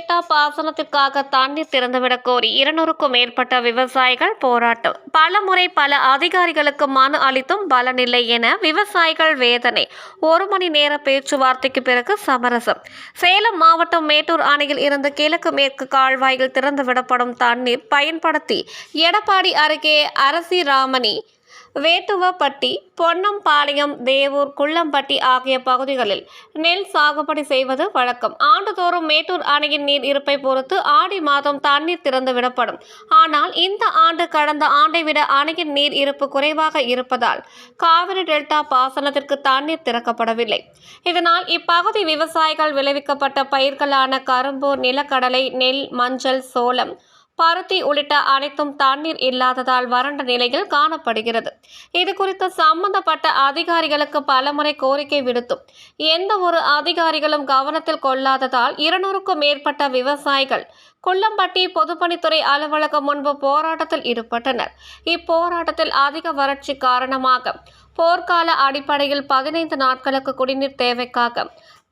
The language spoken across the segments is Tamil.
பாசனத்திற்காக தண்ணீர் திறந்துவிடக் கோரி இருநூறுக்கும் மேற்பட்ட விவசாயிகள் போராட்டம். பல முறை பல அதிகாரிகளுக்கு மனு அளித்தும் பலனில்லை என விவசாயிகள் வேதனை. ஒரு மணி நேர பேச்சுவார்த்தைக்கு பிறகு சமரசம். சேலம் மாவட்டம் மேட்டூர் அணையில் இருந்து கிழக்கு மேற்கு கால்வாய்கள் திறந்துவிடப்படும் தண்ணீர் பயன்படுத்தி எடப்பாடி அருகே அரசிராமணி வேட்டுவப்பட்டி பொன்னம்பாளையம் தேவூர் குள்ளம்பட்டி ஆகிய பகுதிகளில் நெல் சாகுபடி செய்வது வழக்கம். ஆண்டுதோறும் மேட்டூர் அணையின் நீர் இருப்பை பொறுத்து ஆடி மாதம் தண்ணீர் திறந்து விடப்படும். ஆனால் இந்த ஆண்டு கடந்த ஆண்டை விட அணையின் நீர் இருப்பு குறைவாக இருப்பதால் காவிரி டெல்டா பாசனத்திற்கு தண்ணீர் திறக்கப்படவில்லை. இதனால் இப்பகுதி விவசாயிகள் விளைவிக்கப்பட்ட பயிர்களான கரும்பு நிலக்கடலை நெல் மஞ்சள் சோளம் பருத்தி உள்ளிட்ட அனைத்தும் தண்ணீர் இல்லாததால் வறண்ட நிலையில் காணப்படுகிறது. இது குறித்து சம்பந்தப்பட்ட அதிகாரிகளுக்கு பலமுறை கோரிக்கை விடுத்தும் எந்த ஒரு அதிகாரிகளும் கவனத்தில் கொள்ளாததால் இருநூறுக்கும் மேற்பட்ட விவசாயிகள் குள்ளம்பட்டி பொதுப்பணித்துறை அலுவலகம் முன்பு போராட்டத்தில் ஈடுபட்டனர். இப்போராட்டத்தில் அதிக வறட்சி காரணமாக போர்க்கால அடிப்படையில் பதினைந்து நாட்களுக்கு குடிநீர் தேவைக்காக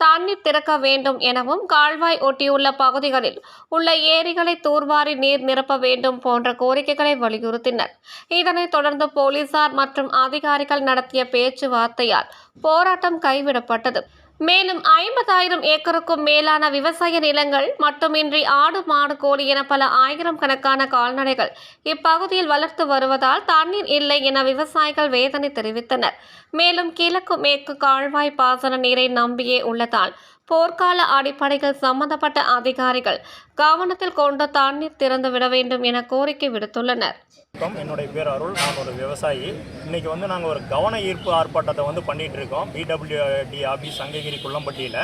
தண்ணீர் திறக்க வேண்டும் எனவும் கால்வாய் ஒட்டியுள்ள பகுதிகளில் உள்ள ஏரிகளை தூர்வாரி நீர் நிரப்ப வேண்டும் போன்ற கோரிக்கைகளை வலியுறுத்தினர். இதனைத் தொடர்ந்து போலீசார் மற்றும் அதிகாரிகள் நடத்திய பேச்சுவார்த்தையால் போராட்டம் கைவிடப்பட்டது. மேலும் ஐம்பதாயிரம் ஏக்கருக்கும் மேலான விவசாய நிலங்கள் மட்டுமின்றி ஆடு மாடு கோழி என பல ஆயிரம் கணக்கான கால்நடைகள் இப்பகுதியில் வளர்த்து வருவதால் தண்ணீர் இல்லை என விவசாயிகள் வேதனை தெரிவித்தனர். மேலும் கிழக்கு மேற்கு கால்வாய் பாசன நீரை நம்பியே உள்ளதால் போர்க்கால அடிப்படையில் சம்பந்தப்பட்ட அதிகாரிகள் கவனத்தில் கொண்டு தண்ணீர் திறந்து விட வேண்டும் என கோரிக்கை விடுத்துள்ளனர். வணக்கம். என்னுடைய பேர் அருள். நான் ஒரு விவசாயி. இன்னைக்கு வந்து நாங்கள் ஒரு கவன ஈர்ப்பு ஆர்ப்பாட்டத்தை வந்து பண்ணிட்டு இருக்கோம். பிடபிள்யூடி ஆஃபீஸ் சங்ககிரி குள்ளம்பட்டியில்.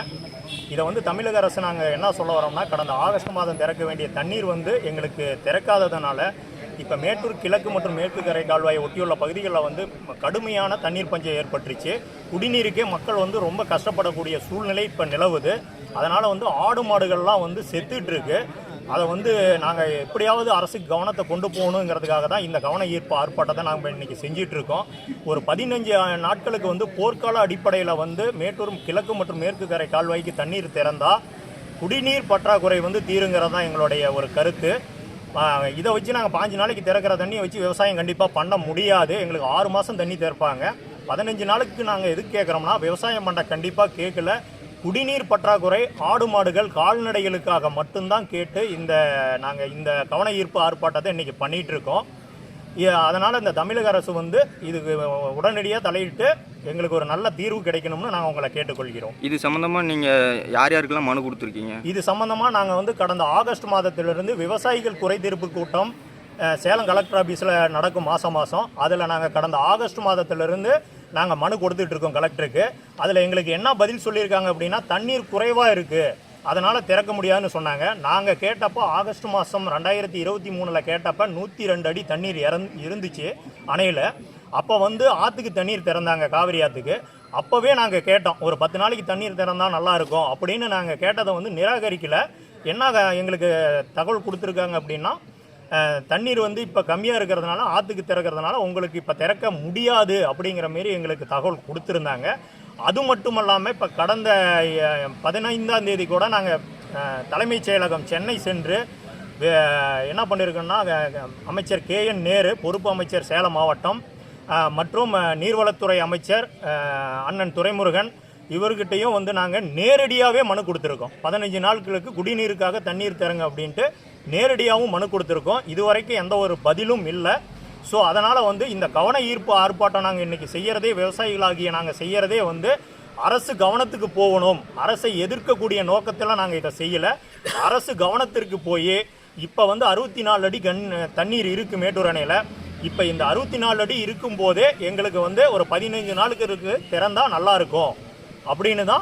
இதை வந்து தமிழக அரசு நாங்கள் என்ன சொல்ல வரோம்னா கடந்த ஆகஸ்ட் மாதம் திறக்க வேண்டிய தண்ணீர் வந்து எங்களுக்கு திறக்காததுனால இப்போ மேட்டூர் கிழக்கு மற்றும் மேற்கு கரை கால்வாயை ஒட்டியுள்ள பகுதிகளில் வந்து கடுமையான தண்ணீர் பஞ்சம் ஏற்பட்டுருச்சு. குடிநீருக்கே மக்கள் வந்து ரொம்ப கஷ்டப்படக்கூடிய சூழ்நிலை இப்போ நிலவுது. அதனால் வந்து ஆடு மாடுகள்லாம் வந்து செத்துட்ருக்கு. அதை வந்து நாங்கள் எப்படியாவது அரசுக்கு கவனத்தை கொண்டு போகணுங்கிறதுக்காக தான் இந்த கவன ஈர்ப்பு ஆர்ப்பாட்டத்தை நாங்கள் இன்றைக்கி செஞ்சிட்ருக்கோம். ஒரு பதினஞ்சு நாட்களுக்கு வந்து போர்க்கால அடிப்படையில் வந்து மேட்டூர் கிழக்கு மற்றும் மேற்கு கரை கால்வாய்க்கு தண்ணீர் திறந்தால் குடிநீர் பற்றாக்குறை வந்து தீருங்கிறது தான் எங்களுடைய ஒரு கருத்து. இதை வச்சு நாங்கள் பாஞ்சு நாளைக்கு திறக்கிற தண்ணியை வச்சு விவசாயம் கண்டிப்பாக பண்ண முடியாது. எங்களுக்கு ஆறு மாதம் தண்ணி திறப்பாங்க. பதினஞ்சு நாளுக்கு நாங்கள் எதுக்கு கேட்குறோம்னா விவசாயம் பண்ண கண்டிப்பாக கேட்கல குடிநீர் பற்றாக்குறை ஆடு மாடுகள் கால்நடைகளுக்காக மட்டும்தான் கேட்டு இந்த நாங்கள் இந்த கவன ஈர்ப்பு ஆர்ப்பாட்டத்தை இன்றைக்கி பண்ணிகிட்ருக்கோம் அதனால் இந்த தமிழக அரசு வந்து இதுக்கு உடனடியாக தலையிட்டு எங்களுக்கு ஒரு நல்ல தீர்வு கிடைக்கணும்னு நாங்கள் உங்களை கேட்டுக்கொள்கிறோம். இது சம்மந்தமாக நீங்கள் யார் யாருக்கெல்லாம் மனு கொடுத்துருக்கீங்க? இது சம்பந்தமாக நாங்கள் வந்து கடந்த ஆகஸ்ட் மாதத்திலிருந்து விவசாயிகள் குறை தீர்ப்பு கூட்டம் சேலம் கலெக்டர் ஆஃபீஸில் நடக்கும் மாதம் மாதம் அதில் நாங்கள் கடந்த ஆகஸ்ட் மாதத்திலிருந்து நாங்கள் மனு கொடுத்துட்டு இருக்கோம் கலெக்டருக்கு. அதில் எங்களுக்கு என்ன பதில் சொல்லியிருக்காங்க அப்படின்னா தண்ணீர் குறைவாக இருக்குது அதனால் திறக்க முடியாதுன்னு சொன்னாங்க. நாங்கள் கேட்டப்போ ஆகஸ்ட் மாதம் ரெண்டாயிரத்தி இருபத்தி மூணில் கேட்டப்போ நூற்றி ரெண்டு அடி தண்ணீர் இறந் இருந்துச்சு அணையில். அப்போ வந்து ஆற்றுக்கு தண்ணீர் திறந்தாங்க காவிரி ஆற்றுக்கு அப்போவே நாங்கள் கேட்டோம் ஒரு பத்து நாளைக்கு தண்ணீர் திறந்தால் நல்லாயிருக்கும் அப்படின்னு நாங்கள் கேட்டதை வந்து நிராகரிக்கலை. என்ன எங்களுக்கு தகவல் கொடுத்துருக்காங்க அப்படின்னா தண்ணீர் வந்து இப்போ கம்மியாக இருக்கிறதுனால ஆற்றுக்கு திறக்கிறதுனால உங்களுக்கு இப்போ திறக்க முடியாது அப்படிங்கிற மாரி எங்களுக்கு தகவல் கொடுத்துருந்தாங்க. அது மட்டும் இல்லாமல் இப்போ கடந்த பதினைந்தாம் தேதி கூட நாங்கள் தலைமைச் செயலகம் சென்னை சென்று என்ன பண்ணியிருக்கோன்னா அமைச்சர் கே என் நேரு பொறுப்பு அமைச்சர் சேலம் மாவட்டம் மற்றும் நீர்வளத்துறை அமைச்சர் அண்ணன் துரைமுருகன் இவர்கிட்டையும் வந்து நாங்கள் நேரடியாகவே மனு கொடுத்துருக்கோம். பதினஞ்சு நாட்களுக்கு குடிநீருக்காக தண்ணீர் தருங்க அப்படின்ட்டு நேரடியாகவும் மனு கொடுத்துருக்கோம். இதுவரைக்கும் எந்த ஒரு பதிலும் இல்லை. ஸோ அதனால் வந்து இந்த கவன ஈர்ப்பு ஆர்ப்பாட்டம் நாங்கள் இன்றைக்கி செய்கிறதே விவசாயிகளாகிய நாங்கள் செய்கிறதே வந்து அரசு கவனத்துக்கு போகணும். அரசை எதிர்க்கக்கூடிய நோக்கத்தில் நாங்கள் இதை செய்யலை. அரசு கவனத்திற்கு போய் இப்போ வந்து அறுபத்தி நாலு அடி கண் தண்ணீர் இருக்குது மேட்டூர் அணையில் இப்போ இந்த அறுபத்தி நாலு அடி இருக்கும்போதே எங்களுக்கு வந்து ஒரு பதினைஞ்சு நாளுக்கு இருக்கு திறந்தால் நல்லாயிருக்கும் அப்படின்னு தான்